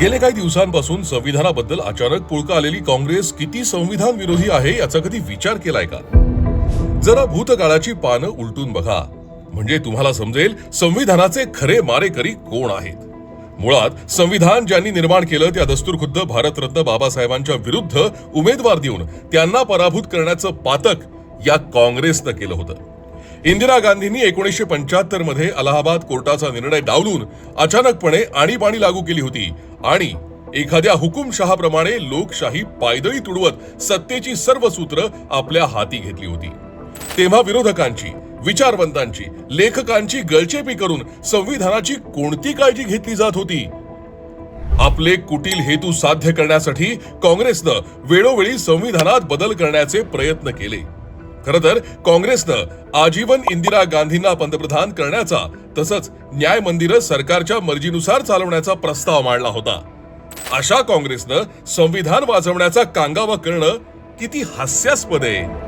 गेले काही दिवसांपासून संविधानाबद्दल अचानक पुळका आलेली काँग्रेस किती संविधान विरोधी आहे याचा कधी विचार केलाय का? जरा भूतकाळाची पानं उलटून बघा. म्हणजे तुम्हाला समजेल संविधानाचे खरे मारेकरी कोण आहेत? मुळात संविधान ज्यांनी निर्माण केलं त्या दस्तूरखुद्द भारतरत्न बाबासाहेबांच्या विरुद्ध उमेदवार देऊन त्यांना पराभूत करण्याचं पातक या काँग्रेसनं केलं होतं. इंदिरा गांधींनी एकोणीसशे पंच्याहत्तरमध्ये अलाहाबाद कोर्टाचा निर्णय डावलून अचानकपणे आणीबाणी लागू केली होती. आणि एखाद्या हुकुमशहाप्रमाणे लोकशाही पायदळी तुडवत सत्तेची सर्व सूत्र आपल्या हाती घेतली होती. तेव्हा विरोधकांची विचारवंतांची लेखकांची गळचेपी करून संविधानाची कोणती काळजी घेतली जात होती? आपले कुटील हेतू साध्य करण्यासाठी काँग्रेसनं वेळोवेळी संविधानात बदल करण्याचे प्रयत्न केले. खर तर काँग्रेसनं आजीवन इंदिरा गांधींना पंतप्रधान करण्याचा तसंच न्याय मंदिरं सरकारच्या मर्जीनुसार चालवण्याचा प्रस्ताव मांडला होता. अशा काँग्रेसनं संविधान वाचवण्याचा कांगावा करणं किती हास्यास्पद आहे.